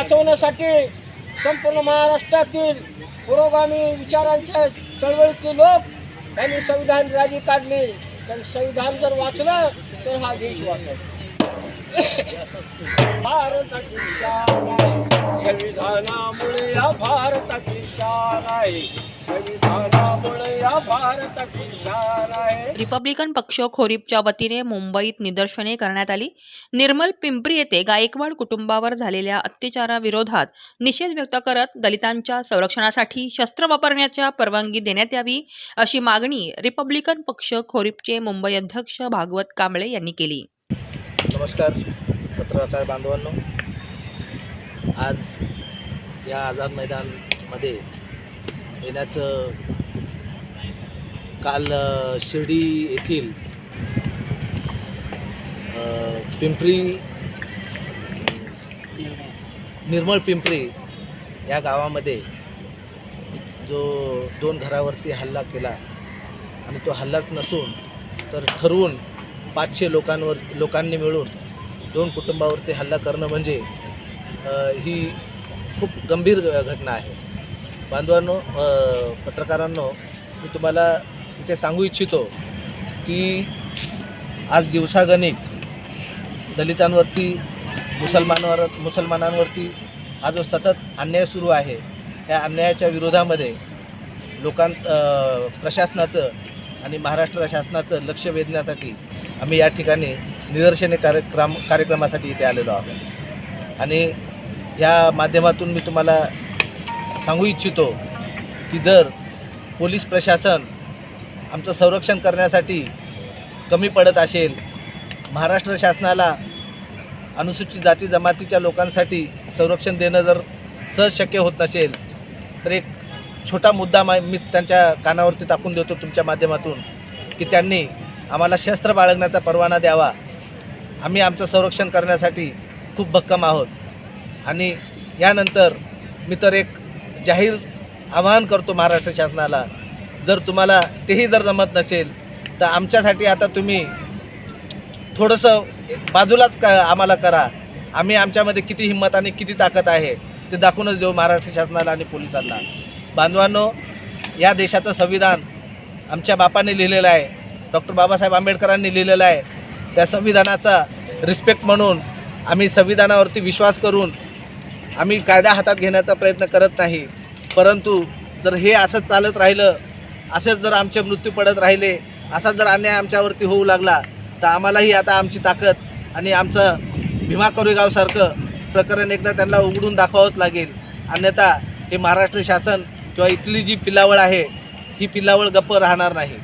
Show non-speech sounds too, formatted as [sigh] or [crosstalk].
वाचवण्यासाठी संपूर्ण महाराष्ट्रातील पुरोगामी विचारांच्या चळवळीतले लोक त्यांनी संविधान रॅली काढली. तर संविधान जर वाचलं तर हा देश वाचला. [coughs] भारताची संविधानामुळे या भारताची आहे. संविधानामुळे या भारताची शान आहे. रिपब्लिकन पक्ष खोरीपच्या वतीने मुंबईत निदर्शने करण्यात आली. निर्मल पिंपरी येथे गायकवाड कुटुंबावर झालेल्या अत्याचाराविरोधात निषेध व्यक्त करत दलितांच्या संरक्षणासाठी शस्त्र वापरण्याच्या परवानगी देण्यात यावी अशी मागणी रिपब्लिकन पक्ष खोरीपचे मुंबई अध्यक्ष भागवत कांबळे यांनी केली. नमस्कार पत्रकार बांधवांनो. आज या आझाद मैदानमध्ये येण्याचं काल शिर्डी येथील पिंपरी निर्मळ पिंपरी या गावामध्ये जो दोन घरावरती हल्ला केला आणि तो हल्लाच नसून तर ठरवून पाचशे लोकांवर लोकांनी मिळून दोन कुटुंबावरती हल्ला करणं म्हणजे ही खूप गंभीर घटना आहे. बांधवांनो पत्रकारांनो मी तुम्हाला इथे सांगू इच्छितो की आज दिवसागणिक दलितांवरती मुसलमानांवर मुसलमानांवरती हा जो सतत अन्याय सुरू आहे त्या अन्यायाच्या विरोधामध्ये लोकां प्रशासनाचं आणि महाराष्ट्र शासनाचं लक्ष वेधण्यासाठी आम्ही या ठिकाणी निदर्शने कार्यक्रम कार्यक्रमासाठी इथे आलेलो आहोत. आणि या माध्यमातून मी तुम्हाला सांगू इच्छितो की जर पोलीस प्रशासन आमचं संरक्षण करण्यासाठी कमी पडत असेल महाराष्ट्र शासनाला अनुसूचित जाती जमातीच्या लोकांसाठी संरक्षण देणं जर सहज शक्य होत नसेल तर एक छोटा मुद्दा मा मी त्यांच्या कानावरती टाकून देतो तुमच्या माध्यमातून की त्यांनी आम्हाला शस्त्र बाळगण्याचा परवाना द्यावा. आम्ही आमचं संरक्षण करण्यासाठी खूप भक्कम आहोत. आणि यानंतर मी तर एक जाहीर आवाहन करतो महाराष्ट्र शासनाला. जर तुम्हाला तेही जर जमत नसेल तर आमच्यासाठी आता तुम्ही थोडंसं बाजूलाच क आम्हाला करा. आम्ही आमच्यामध्ये किती हिंमत आणि किती ताकद आहे ते दाखवूनच देऊ महाराष्ट्र शासनाला आणि पोलिसांना. बांधवांनो या देशाचं संविधान आमच्या बापाने लिहिलेलं आहे डॉक्टर बाबासाहेब आंबेडकरांनी लिहिलेलं आहे. त्या संविधानाचा रिस्पेक्ट म्हणून आम्ही संविधानावरती विश्वास करून आम्ही कायदा हातात घेण्याचा प्रयत्न करत नाही. परंतु जर हे असंच चालत राहिलं असेच जर आमचे मृत्यू पडत राहिले असा जर अन्याय आमच्यावरती होऊ लागला तर आम्हालाही आता आमची ताकद आणि आमचं भीमा कोरेगावसारखं प्रकरण एकदा त्यांना उघडून दाखवावंच लागेल. अन्यथा हे महाराष्ट्र शासन किंवा इथली जी पिलावळ आहे ही पिलावळ गप्प राहणार नाही.